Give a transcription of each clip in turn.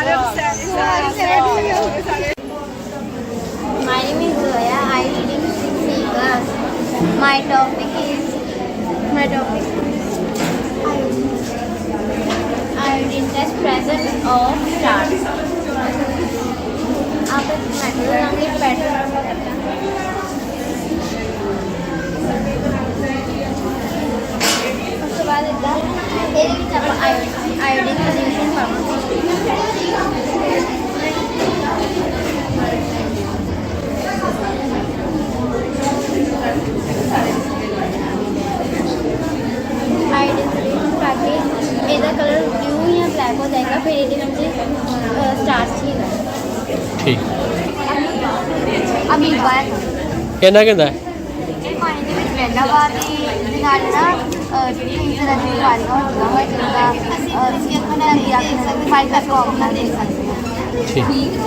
My name is Zoya. I live in 6C class. My topic is my topic is identity presence of stars. आप metro नामी petrol बाद iodine iodine ਹੀ ਹੋਗਾ ਠੀਕ। Amoeba ਹੈ ਕਿੰਨਾ ਕਹਿੰਦਾ? ਇਹ ਪਾਣੀ ਦੇ ਵਿੱਚ ਰਹਿੰਦਾ ਵਾ ਤੇ ਨਾਲ ਨਾ ਅਹ, ਕਈ ਤਰ੍ਹਾਂ ਦੀ ਬਿਮਾਰੀਆਂ ਹੁੰਦੀਆਂ ਵਾ ਜਿੱਦਾਂ ਤੁਸੀਂ ਆਪਣਾ ਰੱਖ ਸਕਦੇ ਮਾਈਕਾ ਪ੍ਰੋਬਲਮ ਦੇਖ ਸਕਦੇ ਹੋ ਠੀਕ।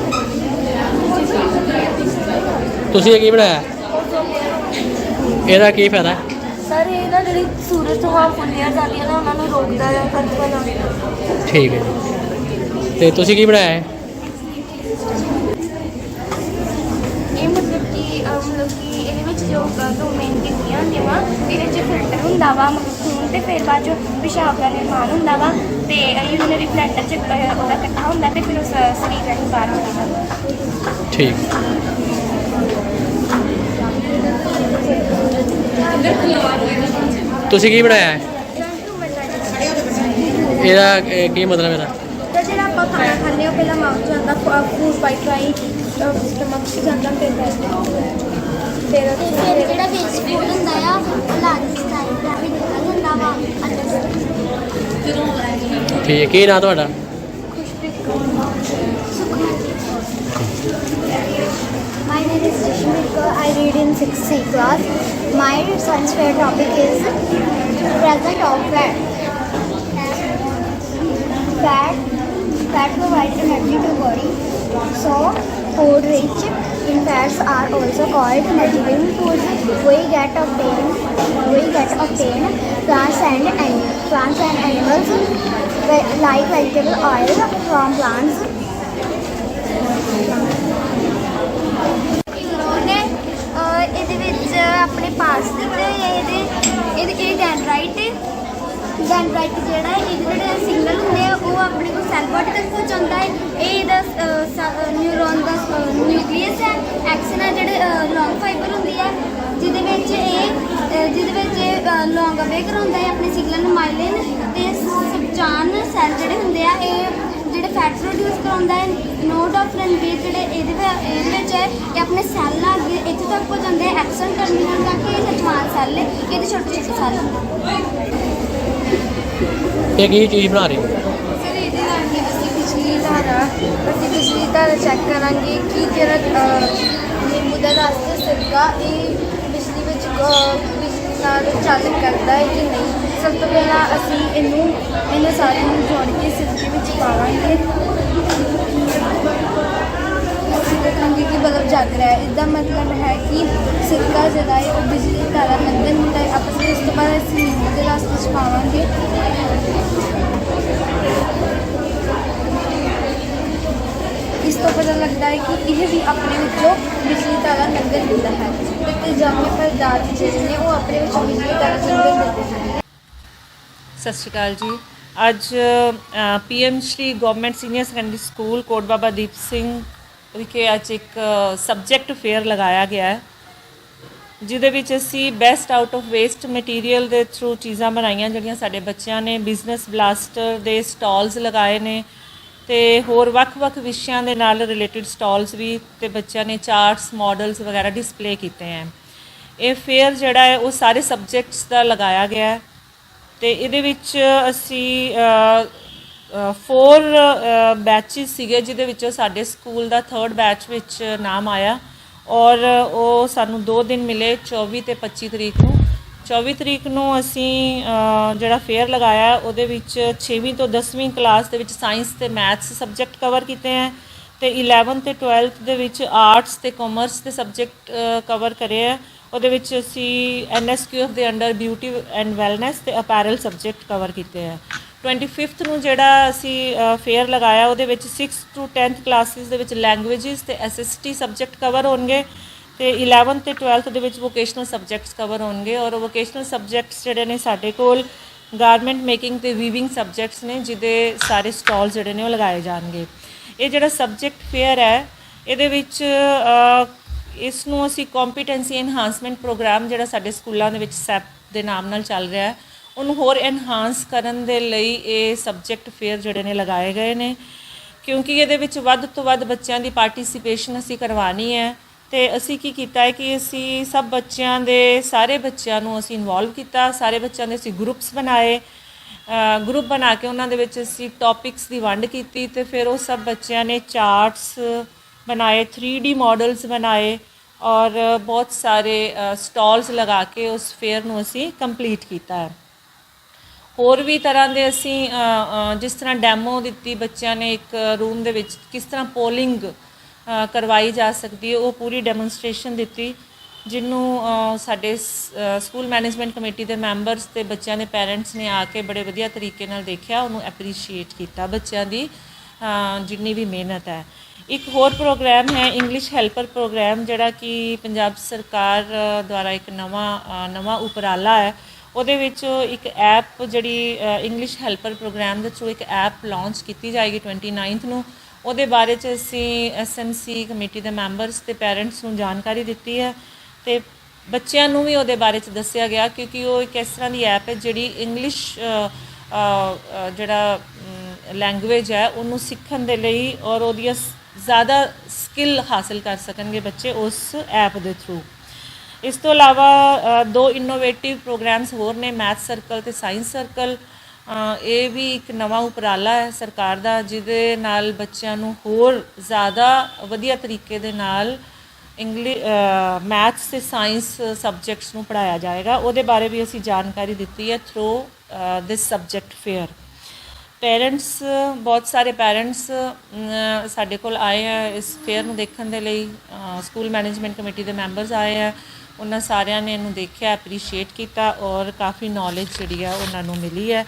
ਤੁਸੀਂ ਇਹ ਕੀ ਬਣਾਇਆ? ਇਹਦਾ ਕੀ ਫਾਇਦਾ? ਸਰ ਇਹ ਨਾ ਜਿਹੜੀ ਸੂਰਜ ਤੋਂ ਹਾਰਮਫੁਲ ਲੇਅਰਸ ਆਉਂਦੀਆਂ ਨੇ ਉਹਨਾਂ ਨੂੰ ਰੋਕਦਾ ਹੈ ਕਰਕਨ ਠੀਕ ਹੈ ਜੀ। ਤੇ ਤੁਸੀਂ ਕੀ ਬਣਾਇਆ ਹੈ ਇਹ ਮਤਲਬ ਕਿ ਅਹ, ਮਤਲਬ ਕਿ ਇਹਦੇ ਵਿੱਚ ਜੋ ਮੇਨ ਟਿੱਕੀਆਂ ਹੁੰਦੀਆਂ ਵਾ ਇਹਦੇ ਵਿੱਚ ਫਿਲਟਰ ਹੁੰਦਾ ਵਾ ਤੇ ਫਿਰ ਬਾਅਦ ਚੋਂ ਪਿਸ਼ਾਬ ਦਾ ਨਿਰਮਾਣ ਹੁੰਦਾ ਵਾ ਤੇ ਯੂਨਰੀ ਬਲੈਡਰ ਚ ਉਹਦਾ ਇਕੱਠਾ ਹੁੰਦਾ ਤੇ ਫਿਰ ਉਸ ਸਰੀਰ ਰਾਹੀਂ ਬਾਹਰ ਨਿਕਲਦਾ ਠੀਕ। ਤੁਸੀਂ ਕੀ ਬਣਾਇਆ ਹੈ? ਇਹਦਾ ਇਹ ਕੀ ਮਤਲਬ ਇਹਦਾ? ਤੇ ਜਿਹੜਾ ਆਪਾਂ ਖਾਣਾ ਖਾਂਦੇ ਹਾਂ ਪਹਿਲਾਂ ਮਾਊਥ ਜਾਂਦਾ ਫੂਡ ਪਾਈਪ ਰਾਹੀਂ ਸਟਮਕ ਚ ਜਾਂਦਾ ਫਿਰ ਫਿਰ ਫਿਰ ਜਿਹੜਾ ਵੇਸਟ ਫੂਡ ਹੁੰਦਾ ਆ ਉਹ ਲਾਗ ਸਟਾਈਲ ਦਾ ਵੀ ਨਿਕਲ ਹੁੰਦਾ ਵਾ ਅੰਦਰ ਠੀਕ ਹੈ ਕੀ ਨਾਂ ਤੁਹਾਡਾ My name is Rishmika. I read in 6th C class. My science fair topic is present of fat. Fat, fat provides energy to body. So, food rich in fats are also called nutrient foods. We get obtain, we get obtain plants and animals, plants and animals ve- like vegetable oil from plants. ਉਹਨੇ ਅਹ, ਇਹਦੇ ਵਿੱਚ ਆਪਣੇ ਪਾਸ ਦਿੱਤੇ ਹੋਏ ਆ ਇਹਦੇ ਇਹਦੇ ਇਹ ਡੈਂਡਰਾਈਟ ਡੈਂਡਰਾਈਟ ਜਿਹੜਾ ਹੈ ਇਹਦੇ ਜਿਹੜੇ ਸਿਗਨਲ ਹੁੰਦੇ ਆ, ਉਹ ਆਪਣੇ ਕੋਲ ਸੈੱਲ ਬਾਡੀ ਤੱਕ ਪਹੁੰਚਾਉਂਦਾ ਹੈ। ਇਹ ਇਹਦਾ ਨਿਊਰੋਨ ਦਾ ਨਿਊਕਲੀਅਸ ਹੈ। ਐਕਸ਼ਨ ਹੈ ਜਿਹੜੇ ਲੌਂਗ ਫਾਈਬਰ ਹੁੰਦੀ ਹੈ। ਜਿਹਦੇ ਵਿੱਚ ਇਹ ਜਿਹਦੇ ਵਿੱਚ ਇਹ ਲੌਂਗ ਅਵੇ ਕਰਾਉਂਦਾ ਹੈ ਆਪਣੇ ਸਿਗਨਲ ਨੂੰ ਮਾਈਲਿਨ ਤੇ ਸਬਚਾਨ ਸੈੱਲ ਜਿਹੜੇ ਹੁੰਦੇ ਆ, ਇਹ ਜਿਹੜੇ ਫੈਟ ਪ੍ਰੋਡਿਊਸ ਕਰਾਉਂਦਾ ਹੈ। ਨੋਡ ਆਫ ਰਣਵੀਰ ਜਿਹੜੇ ਇਹਦੇ ਵਿੱਚ ਇਹਦੇ ਵਿੱਚ ਹੈ ਇਹ ਆਪਣੇ ਸੈੱਲ ਆ ਅੱਗੇ ਇੱਥੇ ਤੱਕ ਪਹੁੰਚਾਉਂਦੇ ਆ ਐਕਸਨ ਟਰਮੀਨਲ ਤੱਕ ਇਹ ਸਜਵਾਨ ਸੈੱਲ ਹੈ ਇਹਦੇ ਛੋਟੇ ਛੋਟੇ ਸੈੱਲ ਹੁੰਦੇ ਇਹ ਕੀ ਚੀਜ਼ ਬਣਾ ਰਹੇ ਹੋ? ਸਰ ਇਹਦੇ ਨਾਲ ਕਿ ਅਸੀਂ ਪਿਛਲੀ ਧਾਰਾ ਅਸੀਂ ਪਿਛਲੀ ਧਾਰਾ ਚੈੱਕ ਕਰਾਂਗੇ ਕਿ ਜਿਹੜਾ ਨਿੰਬੂ ਦਾ ਰਸ ਤੇ ਸਿਰਕਾ ਇਹ ਬਿਜਲੀ ਵਿੱਚ ਅਹ, ਬਿਜਲੀ ਨਾਲ ਚੱਲ ਕਰਦਾ ਹੈ ਕਿ ਨਹੀਂ? ਸਭ ਤੋਂ ਪਹਿਲਾਂ ਅਸੀਂ ਇਹਨੂੰ ਇਹਨਾਂ ਸਾਰਿਆਂ ਨੂੰ ਜੋੜ ਕੇ ਸਿਰਕੇ ਵਿੱਚ ਪਾਵਾਂਗੇ। ਅਸੀਂ ਦੇਖਾਂਗੇ ਬਲਬ ਜਗ ਰਿਹਾ ਹੈ। ਇਹਦਾ ਮਤਲਬ ਹੈ ਕਿ ਸਿੱਕਾ ਜਿਹੜਾ ਹੈ, ਉਹ ਬਿਜਲੀ ਤਾਰਾ ਲੰਘਣ ਹੁੰਦਾ ਹੈ। ਆਪਸ ਵਿੱਚ ਇਸ ਤੋਂ ਬਾਅਦ ਅਸੀਂ ਨਿੰਮ ਦੇ ਰਸਤੇ 'ਚ ਪਾਵਾਂਗੇ। ਇਸ ਤੋਂ ਪਤਾ ਲੱਗਦਾ ਹੈ ਕਿ ਇਹ ਵੀ ਆਪਣੇ ਵਿੱਚੋਂ ਬਿਜਲੀ ਤਾਰਾ ਲੰਘਣ ਦਿੰਦਾ ਹੈ। ਤੇ ਤੇਜ਼ਾਬੀ ਪਦਾਰਥ ਜਿਹੜੇ ਨੇ, ਉਹ ਆਪਣੇ ਵਿੱਚੋਂ ਬਿਜਲੀ ਤਾਰਾ ਲੰਘਣ ਦਿੰਦੇ ਹਨ। ਸਤਿ ਸ਼੍ਰੀ ਅਕਾਲ ਜੀ। ਅੱਜ PM Shri government senior secondary school Kot Baba Deep Singh ਵਿਖੇ ਅੱਜ ਇੱਕ ਸਬਜੈਕਟ ਫੇਅਰ ਲਗਾਇਆ ਗਿਆ ਹੈ, ਜਿਹਦੇ ਵਿੱਚ ਅਸੀਂ best out of waste material ਦੇ ਥਰੂ ਚੀਜ਼ਾਂ ਬਣਾਈਆਂ, ਜਿਹੜੀਆਂ ਸਾਡੇ ਬੱਚਿਆਂ ਨੇ ਬਿਜ਼ਨਸ ਬਲਾਸਟਰ ਦੇ ਸਟਾਲਸ ਲਗਾਏ ਨੇ ਤੇ ਹੋਰ ਵੱਖ-ਵੱਖ ਵਿਸ਼ਿਆਂ ਦੇ ਨਾਲ ਰਿਲੇਟਡ ਸਟਾਲਸ ਵੀ ਤੇ ਬੱਚਿਆਂ ਨੇ ਚਾਰਟਸ ਮਾਡਲਸ ਵਗੈਰਾ ਡਿਸਪਲੇ ਕੀਤੇ ਹੈ। ਇਹ ਫੇਅਰ ਜਿਹੜਾ ਹੈ, ਉਹ ਸਾਰੇ ਸਬਜੈਕਟਸ ਦਾ ਲਗਾਇਆ ਗਿਆ ਹੈ ਤੇ ਇਹਦੇ ਵਿੱਚ ਅਸੀਂ ਫੋਰ ਬੈਚਸ ਸੀਗੇ ਜਿਹਦੇ ਵਿੱਚੋਂ ਸਾਡੇ ਸਕੂਲ ਦਾ ਥਰਡ ਬੈਚ ਵਿੱਚ ਨਾਮ ਆਇਆ ਔਰ ਉਹ ਸਾਨੂੰ 2 ਦਿਨ ਮਿਲੇ 24 ਤੇ 25 ਤਰੀਕ ਨੂੰ। 24 ਤਰੀਕ ਨੂੰ ਅਸੀਂ ਜਿਹੜਾ ਫੇਅਰ ਲਗਾਇਆ, ਉਹਦੇ ਵਿੱਚ 6ਵੀਂ ਤੋਂ 10ਵੀਂ ਕਲਾਸ ਦੇ ਵਿੱਚ ਸਾਇੰਸ ਤੇ ਮੈਥਸ ਸਬਜੈਕਟ ਕਵਰ ਕੀਤੇ ਹੈ ਤੇ 11th ਤੇ 12th ਦੇ ਵਿੱਚ ਆਰਟਸ ਤੇ ਕਾਮਰਸ ਦੇ ਸਬਜੈਕਟ ਕਵਰ ਕਰੇ ਹੈ। ਉਹਦੇ ਵਿੱਚ ਅਸੀਂ ਐਨਐਸਕਿਊਐਫ ਦੇ ਅੰਡਰ ਬਿਊਟੀ ਐਂਡ ਵੈਲਨੈਸ ਤੇ ਅਪੈਰਲ ਸਬਜੈਕਟ ਕਵਰ ਕੀਤੇ ਹੈ। 25th ਨੂੰ ਜਿਹੜਾ ਅਸੀਂ ਫੇਅਰ ਲਗਾਇਆ, ਉਹਦੇ ਵਿੱਚ 6 ਟੂ 10th ਕਲਾਸਿਸ ਦੇ ਵਿੱਚ ਲੈਂਗੁਏਜਸ ਤੇ ਐਸਐਸਟੀ ਸਬਜੈਕਟ ਕਵਰ ਹੋਣਗੇ ਤੇ 11th ਤੇ 12th ਦੇ ਵਿੱਚ ਵੋਕੇਸ਼ਨਲ ਸਬਜੈਕਟਸ ਕਵਰ ਹੋਣਗੇ ਔਰ ਵੋਕੇਸ਼ਨਲ ਸਬਜੈਕਟਸ ਜਿਹੜੇ ਨੇ ਸਾਡੇ ਕੋਲ ਗਾਰਮੈਂਟ ਮੇਕਿੰਗ ਤੇ ਵੀਵਿੰਗ ਸਬਜੈਕਟਸ ਨੇ, ਜਿਹਦੇ ਸਾਰੇ ਸਟਾਲ ਜਿਹੜੇ ਨੇ ਉਹ ਲਗਾਏ ਜਾਣਗੇ। ਇਹ ਜਿਹੜਾ ਸਬਜੈਕਟ ਫੇਅਰ ਹੈ, ਇਹਦੇ ਵਿੱਚ ਇਸ ਨੂੰ ਅਸੀਂ ਕੰਪੀਟੈਂਸੀ ਐਨਹਾਂਸਮੈਂਟ ਪ੍ਰੋਗਰਾਮ ਜਿਹੜਾ ਸਾਡੇ ਸਕੂਲਾਂ ਦੇ ਵਿੱਚ ਸੈਪ ਦੇ ਨਾਮ ਨਾਲ ਚੱਲ ਰਿਹਾ ਹੈ ਉਹਨੂੰ ਹੋਰ ਐਨਹਾਂਸ ਕਰਨ ਦੇ ਲਈ ਇਹ ਸਬਜੈਕਟ ਫੇਅਰ ਜਿਹੜੇ ਨੇ ਲਗਾਏ ਗਏ ਨੇ। ਕਿਉਂਕਿ ਇਹਦੇ ਵਿੱਚ ਵੱਧ ਤੋਂ ਵੱਧ ਬੱਚਿਆਂ ਦੀ ਪਾਰਟਿਸਿਪੇਸ਼ਨ ਅਸੀਂ ਕਰਵਾਣੀ ਹੈ ਤੇ ਅਸੀਂ ਕੀ ਕੀਤਾ ਹੈ ਕਿ ਅਸੀਂ ਸਭ ਬੱਚਿਆਂ ਦੇ, ਸਾਰੇ ਬੱਚਿਆਂ ਨੂੰ ਅਸੀਂ ਇਨਵੋਲਵ ਕੀਤਾ, ਸਾਰੇ ਬੱਚਿਆਂ ਦੇ ਅਸੀਂ ਗਰੁੱਪਸ ਬਣਾਏ। ਗਰੁੱਪ ਬਣਾ ਕੇ ਉਹਨਾਂ ਦੇ ਵਿੱਚ ਅਸੀਂ ਟੌਪਿਕਸ ਦੀ ਵੰਡ ਕੀਤੀ ਤੇ ਫਿਰ ਉਹ ਸਭ ਬੱਚਿਆਂ ਨੇ ਚਾਰਟਸ ਬਣਾਏ 3D ਮਾਡਲਸ ਬਣਾਏ ਔਰ ਬਹੁਤ ਸਾਰੇ ਸਟਾਲਸ ਲਗਾ ਕੇ ਉਸ ਫੇਅਰ ਨੂੰ ਅਸੀਂ ਕੰਪਲੀਟ ਕੀਤਾ ਹੈ। ਹੋਰ ਵੀ ਤਰ੍ਹਾਂ ਦੇ ਅਸੀਂ ਜਿਸ ਤਰ੍ਹਾਂ ਡੈਮੋ ਦਿੱਤੀ ਬੱਚਿਆਂ ਨੇ ਇੱਕ ਰੂਮ ਦੇ ਵਿੱਚ, ਕਿਸ ਤਰ੍ਹਾਂ ਪੋਲਿੰਗ ਕਰਵਾਈ ਜਾ ਸਕਦੀ ਹੈ, ਉਹ ਪੂਰੀ ਡੈਮੋਨਸਟ੍ਰੇਸ਼ਨ ਦਿੱਤੀ ਜਿਹਨੂੰ ਸਾਡੇ ਸ- ਸਕੂਲ ਮੈਨੇਜਮੈਂਟ ਕਮੇਟੀ ਦੇ ਮੈਂਬਰਸ ਤੇ ਬੱਚਿਆਂ ਦੇ ਪੈਰੈਂਟਸ ਨੇ ਆ ਕੇ ਬੜੇ ਵਧੀਆ ਤਰੀਕੇ ਨਾਲ ਦੇਖਿਆ, ਉਹਨੂੰ ਐਪਰੀਸ਼ੀਏਟ ਕੀਤਾ ਬੱਚਿਆਂ ਦੀ ਜਿੰਨੀ ਵੀ ਮਿਹਨਤ ਹੈ। ਇੱਕ ਹੋਰ ਪ੍ਰੋਗਰਾਮ ਹੈ ਇੰਗਲਿਸ਼ ਹੈਲਪਰ ਪ੍ਰੋਗਰਾਮ ਜਿਹੜਾ ਕਿ ਪੰਜਾਬ ਸਰਕਾਰ ਦੁਆਰਾ ਇੱਕ ਨਵਾਂ ਨਵਾਂ ਉਪਰਾਲਾ ਹੈ ਉਹਦੇ ਵਿੱਚ ਇੱਕ ਐਪ ਜਿਹੜੀ ਇੰਗਲਿਸ਼ ਹੈਲਪਰ ਪ੍ਰੋਗਰਾਮ ਦੇ ਥਰੂ ਇੱਕ ਐਪ ਲਾਂਚ ਕੀਤੀ ਜਾਏਗੀ 29th ਨੂੰ। ਉਹਦੇ ਬਾਰੇ ਚ ਅਸੀਂ ਐਸਐਮਸੀ ਕਮੇਟੀ ਦੇ ਮੈਂਬਰਸ ਤੇ ਪੇਰੈਂਟਸ ਨੂੰ ਜਾਣਕਾਰੀ ਦਿੱਤੀ ਹੈ ਤੇ ਬੱਚਿਆਂ ਨੂੰ ਵੀ ਉਹਦੇ ਬਾਰੇ ਚ ਦੱਸਿਆ ਗਿਆ ਕਿਉਂਕਿ ਉਹ ਇੱਕ ਇਸ ਤਰ੍ਹਾਂ ਦੀ ਐਪ ਹੈ ਜਿਹੜੀ ਇੰਗਲਿਸ਼ ਜਿਹੜਾ ਲੈਂਗੁਏਜ ਹੈ, ਉਹਨੂੰ ਸਿੱਖਣ ਦੇ ਲਈ ਔਰ ਉਹਦੀਆਂ ਸ- ਜ਼ਿਆਦਾ ਸਕਿੱਲ ਹਾਸਲ ਕਰ ਸਕਣਗੇ ਬੱਚੇ ਉਸ ਐਪ ਦੇ ਥਰੂ ਇਸ ਤੋਂ ਇਲਾਵਾ ਦੋ ਇਨੋਵੇਟਿਵ ਪ੍ਰੋਗਰਾਮਸ ਹੋਰ ਨੇ ਮੈਥ ਸਰਕਲ ਤੇ ਸਾਇੰਸ ਸਰਕਲ ਇਹ ਵੀ ਇੱਕ ਨਵਾਂ ਉਪਰਾਲਾ ਹੈ ਸਰਕਾਰ ਦਾ, ਜਿਹਦੇ ਨਾਲ ਬੱਚਿਆਂ ਨੂੰ ਹੋਰ ਜ਼ਿਆਦਾ ਵਧੀਆ ਤਰੀਕੇ ਦੇ ਨਾਲ ਇੰਗਲਿਸ਼ ਮੈਥਸ ਤੇ ਸਾਇੰਸ ਸਬਜੈਕਟਸ ਨੂੰ ਪੜਾਇਆ ਜਾਏਗਾ। ਉਹਦੇ ਬਾਰੇ ਵੀ ਅਸੀਂ ਜਾਣਕਾਰੀ ਦਿੱਤੀ ਹੈ through this subject fair parents ਬਹੁਤ ਸਾਰੇ ਪੇਰੈਂਟਸ ਸਾਡੇ ਕੋਲ ਆਏ ਆ ਇਸ ਫੇਅਰ ਨੂੰ ਦੇਖਣ ਦੇ ਲਈ ਸਕੂਲ ਮੈਨੇਜਮੈਂਟ ਕਮੇਟੀ ਦੇ ਮੈਂਬਰਸ ਆਏ ਆ। ਉਹਨਾਂ ਸਾਰਿਆਂ ਨੇ ਇਹਨੂੰ ਦੇਖਿਆ ਐਪਰੀਸ਼ੀਏਟ ਕੀਤਾ ਔਰ ਕਾਫੀ ਨੌਲੇਜ ਜਿਹੜੀ ਆ ਉਹਨਾਂ ਨੂੰ ਮਿਲੀ ਹੈ।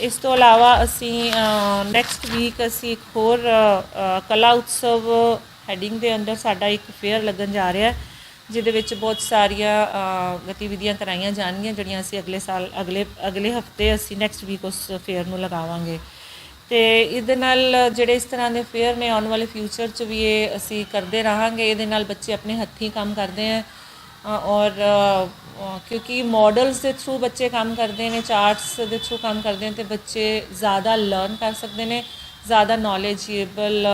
ਇਸ ਤੋਂ ਇਲਾਵਾ ਅਸੀਂ ਨੈਕਸਟ ਵੀਕ ਅਸੀਂ ਇੱਕ ਹੋਰ ਕਲਾ ਉਤਸਵ ਹੈਡਿੰਗ ਦੇ ਅੰਦਰ ਸਾਡਾ ਇੱਕ ਫੇਅਰ ਲੱਗਣ ਜਾ ਰਿਹਾ ਹੈ। ਜਿਹਦੇ ਵਿੱਚ ਬਹੁਤ ਸਾਰੀਆਂ ਗਤੀਵਿਧੀਆਂ ਕਰਾਈਆਂ ਜਾਣਗੀਆਂ, ਜਿਹੜੀਆਂ ਅਸੀਂ ਅਗਲੇ ਸਾਲ, ਅਗਲੇ ਅਗਲੇ ਹਫ਼ਤੇ ਅਸੀਂ ਨੈਕਸਟ ਵੀਕ ਉਸ ਫੇਅਰ ਨੂੰ ਲਗਾਵਾਂਗੇ। ਤੇ ਇਹਦੇ ਨਾਲ ਜਿਹੜੇ ਇਸ ਤਰ੍ਹਾਂ ਦੇ ਫੇਅਰ ਨੇ, ਆਉਣ ਵਾਲੇ ਫਿਊਚਰ 'ਚ ਵੀ ਇਹ ਅਸੀਂ ਕਰਦੇ ਰਹਾਂਗੇ। ਇਹਦੇ ਨਾਲ ਬੱਚੇ ਆਪਣੇ ਹੱਥੀਂ ਕੰਮ ਕਰਦੇ ਆ ਔਰ ਕਿਉਂਕਿ ਮਾਡਲਸ ਦੇ ਥਰੂ ਬੱਚੇ ਕੰਮ ਕਰਦੇ ਨੇ ਚਾਰਟਸ ਦੇ ਥਰੂ ਕੰਮ ਕਰਦੇ ਨੇ, ਤੇ ਬੱਚੇ ਜ਼ਿਆਦਾ ਲਰਨ ਕਰ ਸਕਦੇ ਨੇ, ਜ਼ਿਆਦਾ ਨੌਲੇਜੇਬਲ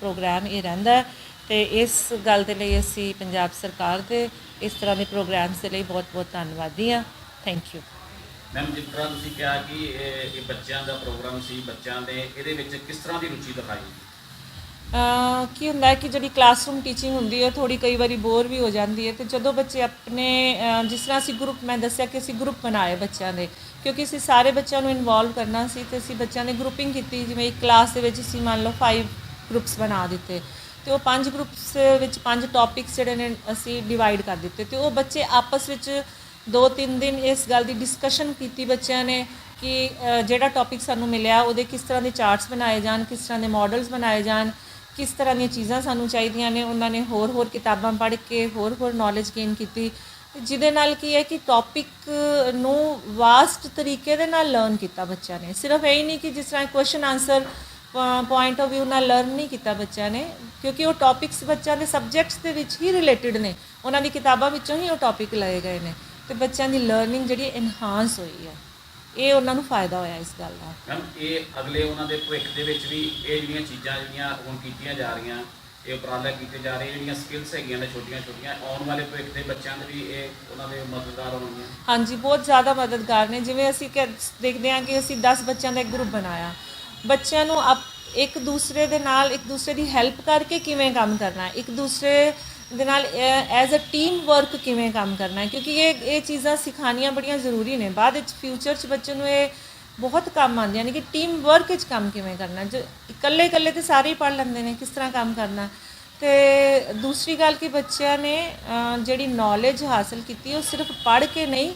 ਪ੍ਰੋਗਰਾਮ ਇਹ ਰਹਿੰਦਾ ਤੇ ਇਸ ਗੱਲ ਦੇ ਲਈ ਅਸੀਂ ਪੰਜਾਬ ਸਰਕਾਰ ਦੇ ਇਸ ਤਰ੍ਹਾਂ ਦੇ ਪ੍ਰੋਗਰਾਮਸ ਦੇ ਲਈ ਬਹੁਤ-ਬਹੁਤ ਧੰਨਵਾਦੀ ਹਾਂ। ਥੈਂਕ ਯੂ ਮੈਮ ਜਿਸ ਤਰ੍ਹਾਂ ਤੁਸੀਂ ਕਿਹਾ ਕਿ ਇਹ ਇਹ ਬੱਚਿਆਂ ਦਾ ਪ੍ਰੋਗਰਾਮ ਸੀ ਬੱਚਿਆਂ ਦੇ ਇਹਦੇ ਵਿੱਚ ਕਿਸ ਤਰ੍ਹਾਂ ਦੀ ਰੁਚੀ ਦਿਖਾਈ? ਅਹ ਕੀ ਹੁੰਦਾ ਹੈ ਕਿ ਜਿਹੜੀ ਕਲਾਸਰੂਮ ਟੀਚਿੰਗ ਹੁੰਦੀ ਹੈ ਥੋੜੀ ਕਈ ਵਾਰੀ ਬੋਰ ਵੀ ਹੋ ਜਾਂਦੀ ਹੈ ਤੇ ਜਦੋਂ ਬੱਚੇ ਆਪਣੇ ਅਹ ਜਿਸ ਤਰ੍ਹਾਂ ਅਸੀਂ ਗਰੁੱਪ ਮੈਂ ਦੱਸਿਆ ਕਿ ਅਸੀਂ ਗਰੁੱਪ ਬਣਾਏ ਬੱਚਿਆਂ ਦੇ ਕਿਉਂਕਿ ਅਸੀਂ ਸਾਰੇ ਬੱਚਿਆਂ ਨੂੰ ਇਨਵੋਲਵ ਕਰਨਾ ਸੀ ਤੇ ਅਸੀਂ ਬੱਚਿਆਂ ਦੀ ਗਰੁੱਪਿੰਗ ਕੀਤੀ ਜਿਵੇਂ ਇੱਕ ਕਲਾਸ ਦੇ ਵਿੱਚ ਅਸੀਂ ਮੰਨ ਲਓ 5 ਗਰੁੱਪਸ ਬਣਾ ਦਿੱਤੇ। ਤੇ ਉਹ ਪੰਜ ਗਰੁੱਪਸ ਵਿੱਚ ਪੰਜ ਟੌਪਿਕਸ ਜਿਹੜੇ ਨੇ ਅਸੀਂ ਡਿਵਾਈਡ ਕਰ ਦਿੱਤੇ ਤੇ ਉਹ ਬੱਚੇ ਆਪਸ ਵਿੱਚ ਦੋ ਤਿੰਨ ਦਿਨ ਇਸ ਗੱਲ ਦੀ ਡਿਸਕਸ਼ਨ ਕੀਤੀ ਬੱਚਿਆਂ ਨੇ ਕਿ ਜਿਹੜਾ ਟੌਪਿਕ ਸਾਨੂੰ ਮਿਲਿਆ ਉਹਦੇ ਕਿਸ ਤਰ੍ਹਾਂ ਦੇ ਚਾਰਟਸ ਬਣਾਏ ਜਾਣ, ਕਿਸ ਤਰ੍ਹਾਂ ਦੇ ਮਾਡਲਸ ਬਣਾਏ ਜਾਣ, ਕਿਸ ਤਰ੍ਹਾਂ ਦੀਆਂ ਚੀਜ਼ਾਂ ਸਾਨੂੰ ਚਾਹੀਦੀਆਂ ਨੇ, ਉਹਨਾਂ ਨੇ ਹੋਰ ਹੋਰ ਕਿਤਾਬਾਂ ਪੜ੍ਹ ਕੇ ਹੋਰ ਹੋਰ ਨੌਲੇਜ ਗੇਨ ਕੀਤੀ ਜਿਹਦੇ ਨਾਲ ਕੀ ਹੈ ਕਿ ਟੌਪਿਕ ਨੂੰ ਵਾਸਟ ਤਰੀਕੇ ਦੇ ਨਾਲ ਲਰਨ ਕੀਤਾ ਬੱਚਿਆਂ ਨੇ। ਸਿਰਫ ਇਹ ਹੀ ਨਹੀਂ ਕਿ ਜਿਸ ਤਰ੍ਹਾਂ question answer point of View ਨਾਲ ਲਰਨ ਨਹੀਂ ਕੀਤਾ ਬੱਚਿਆਂ ਨੇ ਕਿਉਂਕਿ ਉਹ ਟੌਪਿਕਸ ਬੱਚਿਆਂ ਦੇ ਸਬਜੈਕਟਸ ਦੇ ਵਿੱਚ ਹੀ ਰਿਲੇਟਡ ਨੇ। ਉਹਨਾਂ ਦੀ ਕਿਤਾਬਾਂ ਵਿੱਚੋਂ ਹੀ ਉਹ ਟੌਪਿਕ ਲਏ ਗਏ ਨੇ। ਤੇ ਬੱਚਿਆਂ ਦੀ ਲਰਨਿੰਗ ਜਿਹੜੀ ਇਨਹਾਂਸ ਹੋਈ ਹੈ। ਇਹ ਉਹਨਾਂ ਨੂੰ ਫਾਇਦਾ ਹੋਇਆ ਇਸ ਗੱਲ ਦਾ। ਮੈਮ ਇਹ ਅਗਲੇ ਉਹਨਾਂ ਦੇ ਭਵਿੱਖ ਦੇ ਵਿੱਚ ਵੀ ਇਹ ਜਿਹੜੀਆਂ ਚੀਜ਼ਾਂ ਜਿਹੜੀਆਂ ਹੁਣ ਕੀਤੀਆਂ ਜਾ ਰਹੀਆਂ ਇਹ ਉਪਰਾਲੇ ਕੀਤੇ ਜਾ ਰਹੇ ਜਿਹੜੀਆਂ ਸਕਿੱਲਸ ਹੈਗੀਆਂ ਨੇ ਛੋਟੀਆਂ ਛੋਟੀਆਂ ਆਉਣ ਵਾਲੇ ਭਵਿੱਖ ਦੇ ਬੱਚਿਆਂ ਦੇ ਵੀ ਇਹ ਉਹਨਾਂ ਦੇ ਮਦਦਗਾਰ ਹੋਣਗੀਆਂ। ਹਾਂਜੀ ਬਹੁਤ ਜ਼ਿਆਦਾ ਮਦਦਗਾਰ ਨੇ। ਜਿਵੇਂ ਅਸੀਂ ਦੇਖਦੇ ਹਾਂ ਕਿ ਅਸੀਂ 10 ਬੱਚਿਆਂ ਦਾ ਇੱਕ ਗਰੁੱਪ ਬਣਾਇਆ। ਬੱਚਿਆਂ ਨੂੰ ਆਪ ਇੱਕ ਦੂਸਰੇ ਦੇ ਨਾਲ, ਇੱਕ ਦੂਸਰੇ ਦੀ ਹੈਲਪ ਕਰਕੇ ਕਿਵੇਂ ਕੰਮ ਕਰਨਾ, ਇੱਕ ਦੂਸਰੇ ਦੇ ਨਾਲ ਐਜ਼ ਅ ਟੀਮ ਵਰਕ ਕਿਵੇਂ ਕੰਮ ਕਰਨਾ ਹੈ ਕਿਉਂਕਿ ਇਹ ਇਹ ਚੀਜ਼ਾਂ ਸਿਖਾਉਣੀਆਂ ਬੜੀਆਂ ਜ਼ਰੂਰੀ ਨੇ। ਬਾਅਦ ਵਿੱਚ ਫਿਊਚਰ 'ਚ ਬੱਚੇ ਨੂੰ ਇਹ ਬਹੁਤ ਕੰਮ ਆਉਂਦੀਆਂ ਨੇ ਕਿ ਟੀਮ ਵਰਕ 'ਚ ਕੰਮ ਕਿਵੇਂ ਕਰਨਾ, ਜੋ ਇਕੱਲੇ ਇਕੱਲੇ ਤੇ ਸਾਰੇ ਹੀ ਪੜ ਲੈਂਦੇ ਨੇ, ਕਿਸ ਤਰ੍ਹਾਂ ਕੰਮ ਕਰਨਾ। ਤੇ ਦੂਸਰੀ ਗੱਲ ਕਿ ਬੱਚਿਆਂ ਨੇ ਜਿਹੜੀ ਨੌਲੇਜ ਹਾਸਲ ਕੀਤੀ, ਉਹ ਸਿਰਫ ਪੜ੍ਹ ਕੇ ਨਹੀਂ,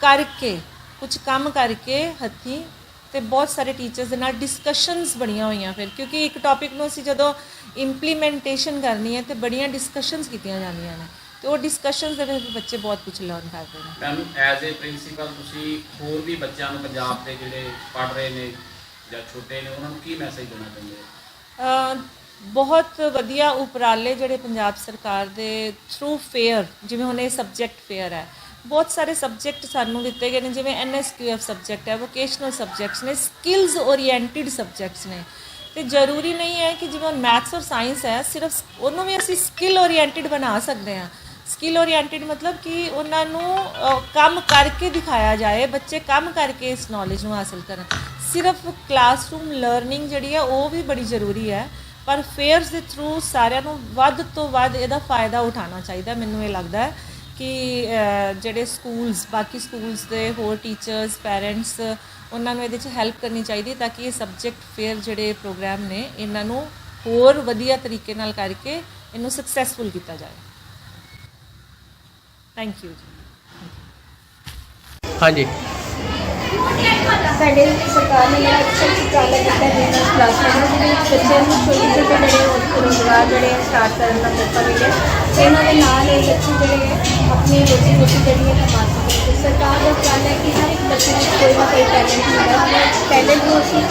ਕਰਕੇ ਕੁਝ ਕੰਮ ਕਰਕੇ ਹੱਥੀਂ ਤੇ ਬਹੁਤ ਸਾਰੇ ਟੀਚਰਸ ਦੇ ਨਾਲ ਡਿਸਕਸ਼ਨਸ ਬਣੀਆਂ ਹੋਈਆਂ ਫਿਰ ਕਿਉਂਕਿ ਇੱਕ ਟੌਪਿਕ ਨੂੰ ਅਸੀਂ ਜਦੋਂ ਇੰਪਲੀਮੈਂਟੇਸ਼ਨ ਕਰਨੀ ਹੈ ਤੇ ਬੜੀਆਂ ਡਿਸਕਸ਼ਨਸ ਕੀਤੀਆਂ ਜਾਂਦੀਆਂ ਨੇ ਤੇ ਉਹ ਡਿਸਕਸ਼ਨਸ ਦੇ ਵਿੱਚ ਬੱਚੇ ਬਹੁਤ ਕੁਝ ਲਰਨ ਕਰਦੇ ਨੇ। ਮੈਮ ਐਜ਼ ਅ ਪ੍ਰਿੰਸੀਪਲ ਤੁਸੀਂ ਹੋਰ ਵੀ ਬੱਚਿਆਂ ਨੂੰ ਪੰਜਾਬ ਦੇ ਜਿਹੜੇ ਪੜ ਰਹੇ ਨੇ ਜਾਂ ਛੋਟੇ ਨੇ ਉਹਨਾਂ ਨੂੰ ਕੀ ਮੈਸੇਜ ਦੇਣਾ ਚਾਹੁੰਦੇ ਹੋ? ਬਹੁਤ ਵਧੀਆ ਉਪਰਾਲੇ ਜਿਹੜੇ ਪੰਜਾਬ ਸਰਕਾਰ ਦੇ ਥਰੂ ਫੇਅਰ ਜਿਵੇਂ ਹੁਣ ਇਹ ਸਬਜੈਕਟ ਫੇਅਰ ਹੈ ਬਹੁਤ ਸਾਰੇ ਸਬਜੈਕਟ ਸਾਨੂੰ ਦਿੱਤੇ ਗਏ ਨੇ, ਜਿਵੇਂ ਐਨਐਸਕਿਊਐਫ ਸਬਜੈਕਟ ਹੈ ਵੋਕੇਸ਼ਨਲ ਸਬਜੈਕਟਸ ਨੇ ਸਕਿੱਲਸ ਓਰੀਐਂਟਡ ਸਬਜੈਕਟਸ ਨੇ। ਤੇ ਜ਼ਰੂਰੀ ਨਹੀਂ ਹੈ ਕਿ ਜਿਵੇਂ ਮੈਥਸ ਔਰ ਸਾਇੰਸ ਹੈ, ਸਿਰਫ ਉਹਨੂੰ ਵੀ ਅਸੀਂ ਸਕਿੱਲ ਓਰੀਐਂਟਡ ਬਣਾ ਸਕਦੇ ਹਾਂ। ਸਕਿੱਲ ਓਰੀਐਂਟਡ ਮਤਲਬ ਕਿ ਉਹਨਾਂ ਨੂੰ ਕੰਮ ਕਰਕੇ ਦਿਖਾਇਆ ਜਾਏ, ਬੱਚੇ ਕੰਮ ਕਰਕੇ ਇਸ ਨੌਲੇਜ ਨੂੰ ਹਾਸਲ ਕਰਨ। ਸਿਰਫ ਕਲਾਸਰੂਮ ਲਰਨਿੰਗ ਜਿਹੜੀ ਹੈ, ਉਹ ਵੀ ਬੜੀ ਜ਼ਰੂਰੀ ਹੈ, ਪਰ ਫੇਅਰਸ ਦੇ ਥਰੂ ਸਾਰਿਆਂ ਨੂੰ ਵੱਧ ਤੋਂ ਵੱਧ ਇਹਦਾ ਫਾਇਦਾ ਉਠਾਉਣਾ ਚਾਹੀਦਾ, ਮੈਨੂੰ ਇਹ ਲੱਗਦਾ ਹੈ। ਕਿ ਜਿਹੜੇ ਸਕੂਲਸ ਬਾਕੀ ਸਕੂਲਸ ਦੇ ਹੋਰ ਟੀਚਰਸ ਪੈਰੈਂਟਸ ਉਹਨਾਂ ਨੂੰ ਇਹਦੇ 'ਚ ਹੈਲਪ ਕਰਨੀ ਚਾਹੀਦੀ ਤਾਂ ਕਿ ਇਹ ਸਬਜੈਕਟ ਫੇਅਰ ਜਿਹੜੇ ਪ੍ਰੋਗਰਾਮ ਨੇ, ਇਹਨਾਂ ਨੂੰ ਹੋਰ ਵਧੀਆ ਤਰੀਕੇ ਨਾਲ ਕਰਕੇ ਇਹਨੂੰ ਸਕਸੈਸਫੁਲ ਕੀਤਾ ਜਾਏ। ਥੈਂਕ ਯੂ ਜੀ। ਹਾਂਜੀ। ਸਾਡੇ ਸਰਕਾਰ ਨੇ ਜਿਹੜਾ ਅੱਛਾ ਉਪਰਾਲਾ ਕੀਤਾ ਹੈ ਜਿਹੜਾ ਕਲਾਸਰੂਮ ਦੇ ਵਿੱਚ ਬੱਚਿਆਂ ਨੂੰ ਛੋਟੇ ਛੋਟੇ ਜਿਹੜੇ ਉਹ ਰੋਜ਼ਗਾਰ ਜਿਹੜੇ ਸਟਾਰਟ ਕਰਨ ਦਾ ਮੌਕਾ ਮਿਲਿਆ। ਇਹਨਾਂ ਦੇ ਨਾਲ ਇਹ ਬੱਚੇ ਜਿਹੜੇ ਹੈ ਆਪਣੀ ਰੋਜ਼ੀ ਰੋਟੀ ਜਿਹੜੀ ਹੈ ਕਮਾ ਸਕਦੇ ਤੇ ਸਰਕਾਰ ਦਾ ਉਪਰਾਲਾ ਹੈ ਕਿ ਹਰ ਇੱਕ ਬੱਚੇ ਵਿੱਚ ਕੋਈ ਨਾ ਕੋਈ ਟੈਲੈਂਟ ਹੁੰਦਾ ਹੈ। ਟੈਲੈਂਟ ਨੂੰ ਅਸੀਂ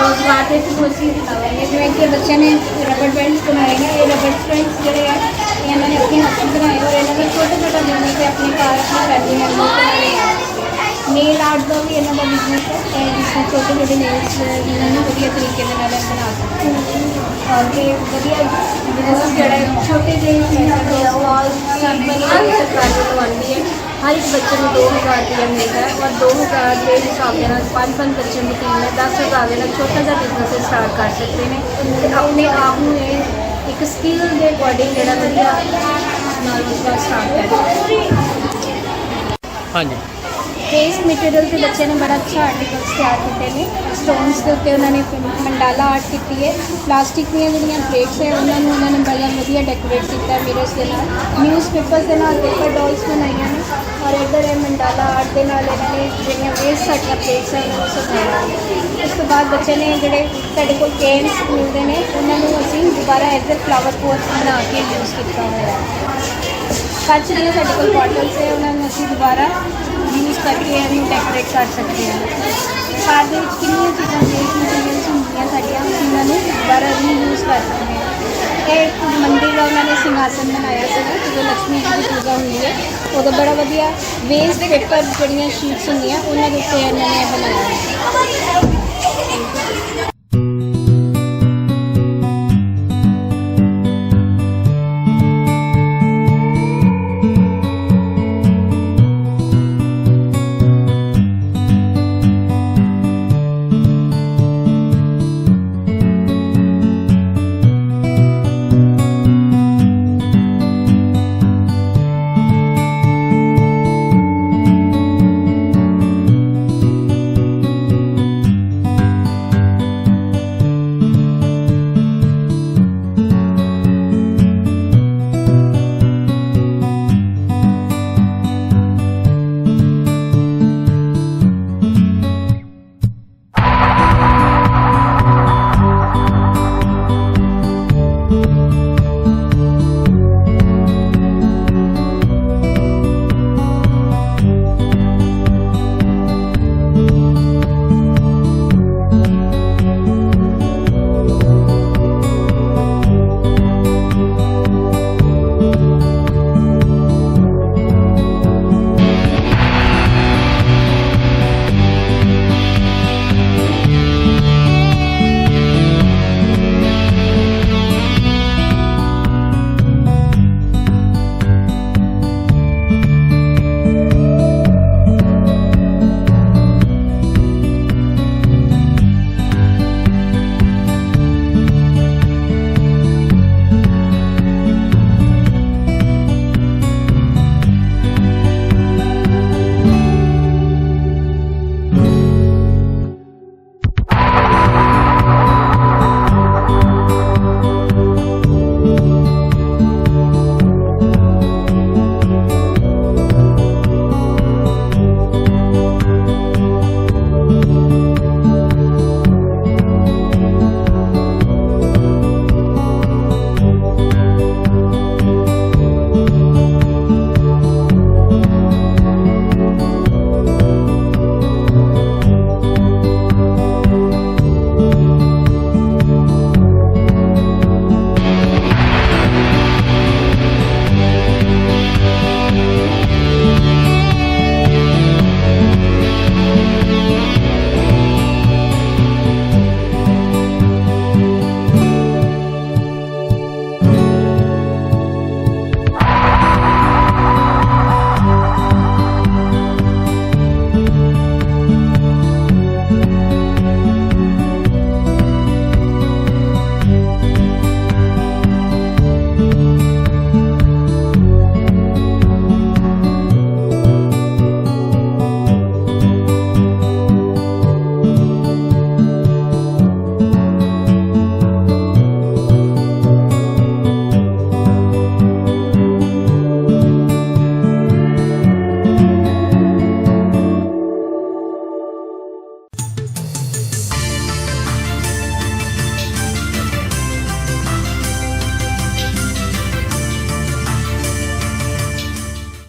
ਰੋਜ਼ਗਾਰ ਦੇ ਥਰੂ ਅਸੀਂ ਦਿਖਾਵਾਂਗੇ। ਜਿਵੇਂ ਕਿ ਬੱਚਿਆਂ ਨੇ ਰਬੜ ਬੈਂਡਸ ਬਣਾਏ ਨੇ। ਇਹ ਰਬੜ ਬੈਂਡਸ ਜਿਹੜੇ ਆ, ਇਹ ਇਹਨਾਂ ਨੇ ਆਪਣੇ ਹੱਥੀਂ ਬਣਾਏ ਔਰ ਇਹਨਾਂ ਦਾ ਛੋਟਾ ਛੋਟਾ ਬਿਜ਼ਨਸ ਹੈ ਆਪਣੇ ਘਰ ਆਪਣੀ ਫੈਮਿਲੀ ਮੈਂਬਰ ਬਣਾ ਰਹੇ ਆ ਨੇਲ ਆਰਟ ਦਾ ਵੀ ਇਹਨਾਂ ਦਾ ਬਿਜ਼ਨਸ ਹੈ ਇਹ ਜਿਸ ਵਿੱਚ ਛੋਟੇ ਛੋਟੇ ਨੇਲਸ ਇਹਨਾਂ ਨੂੰ ਵਧੀਆ ਤਰੀਕੇ ਦੇ ਨਾਲ ਬਣਾ ਸਕਦੇ ਹਾਂ। ਔਰ ਇਹ ਵਧੀਆ ਬਿਜ਼ਨਸ ਜਿਹੜਾ ਹੈ ਛੋਟੇ ਜਿਹੇ ਸਮਾਲ ਕੰਪਨੀ ਸਰਕਾਰ ਵੱਲੋਂ ਆਉਂਦੀ ਹੈ। ਹਰ ਇੱਕ ਬੱਚੇ ਨੂੰ 2000 ਰੁਪਏ ਮਿਲਦਾ ਹੈ ਔਰ 2000 ਦੇ ਹਿਸਾਬ ਦੇ ਨਾਲ ਪੰਜ ਪੰਜ ਬੱਚੇ ਦੀ ਟੀਮ ਹੈ 10000 ਦੇ ਨਾਲ ਛੋਟਾ ਜਿਹਾ ਬਿਜ਼ਨਸ ਸਟਾਰਟ ਕਰ ਸਕਦੇ ਨੇ। ਤੇ ਆਪਣੇ ਆਪ ਨੂੰ ਇਹ ਇੱਕ ਸਕਿੱਲ ਦੇ ਅਕੋਰਡਿੰਗ ਜਿਹੜਾ ਵਧੀਆ ਨਾਲ ਉਸਦਾ ਸਟਾਰਟ ਕਰ ਹਾਂਜੀ। ਫੇਸ ਮਟੀਰੀਅਲ ਤੇ ਬੱਚਿਆਂ ਨੇ ਬੜਾ ਅੱਛਾ ਆਰਟੀਕਲਸ ਤਿਆਰ ਕੀਤੇ ਨੇ। ਸਟੋਨਸ ਦੇ ਉੱਤੇ ਉਹਨਾਂ ਨੇ ਮੰਡਾਲਾ ਆਰਟ ਕੀਤੀ ਹੈ। ਪਲਾਸਟਿਕ ਦੀਆਂ ਜਿਹੜੀਆਂ ਪਲੇਟਸ ਹੈ, ਉਹਨਾਂ ਨੂੰ ਉਹਨਾਂ ਨੇ ਬੜਾ ਵਧੀਆ ਡੈਕੋਰੇਟ ਕੀਤਾ ਮਿਰਰਸ ਦੇ ਨਾਲ। ਨਿਊਜ਼ਪੇਪਰਸ ਦੇ ਨਾਲ ਪੇਪਰ ਡੋਲਸ ਬਣਾਈਆਂ ਨੇ। ਔਰ ਇੱਧਰ ਇਹ ਮੰਡਾਲਾ ਆਰਟ ਦੇ ਨਾਲ ਇਹਨਾਂ ਨੇ ਜਿਹੜੀਆਂ ਵੇਸਟ ਸਾਡੀਆਂ ਪਲੇਟਸ ਹੈ, ਉਹਨਾਂ ਨੂੰ ਸਜਾਇਆ ਉਸ ਤੋਂ ਬਾਅਦ ਬੱਚੇ ਨੇ ਜਿਹੜੇ ਸਾਡੇ ਕੋਲ ਕੇਨਸ ਮਿਲਦੇ ਨੇ, ਉਹਨਾਂ ਨੂੰ ਅਸੀਂ ਦੁਬਾਰਾ ਇੱਧਰ ਫਲਾਵਰ ਪੋਟਸ ਬਣਾ ਕੇ ਯੂਜ਼ ਕੀਤਾ ਹੋਇਆ ਹੈ। ਕੱਚ ਦੀਆਂ ਸਾਡੇ ਕੋਲ ਬੋਟਲਸ ਹੈ, ਉਹਨਾਂ ਨੂੰ ਅਸੀਂ ਦੁਬਾਰਾ ਯੂਜ਼ ਕਰਕੇ ਇਹਨੂੰ ਡੈਕੋਰੇਟ ਕਰ ਸਕਦੇ ਹਾਂ। ਘਰ ਦੇ ਵਿੱਚ ਕਿੰਨੀਆਂ ਚੀਜ਼ਾਂ ਵੇਸਟ ਮਟੀਰੀਅਲਸ ਹੁੰਦੀਆਂ ਸਾਡੀਆਂ ਉਹਨਾਂ ਨੂੰ ਦੁਬਾਰਾ ਰੀਯੂਜ਼ ਕਰ ਸਕਦੇ ਹਾਂ। ਇਹ ਇੱਕ ਮੰਦਿਰ ਦਾ ਉਹਨਾਂ ਨੇ ਸਿੰਘਾਸਨ ਬਣਾਇਆ ਸੀਗਾ ਜਦੋਂ ਲక్ష్ਮੀ ਜੀ ਦੀ ਪੂਜਾ ਹੁੰਦੀ ਹੈ। ਉਦੋਂ ਬੜਾ ਵਧੀਆ ਵੇਸਟ ਪੇਪਰ ਜਿਹੜੀਆਂ ਸ਼ੀਟਸ ਹੁੰਦੀਆਂ, ਉਹਨਾਂ ਦੇ ਉੱਤੇ ਇਹਨਾਂ ਨੇ ਇਹ ਬਣਾਇਆ।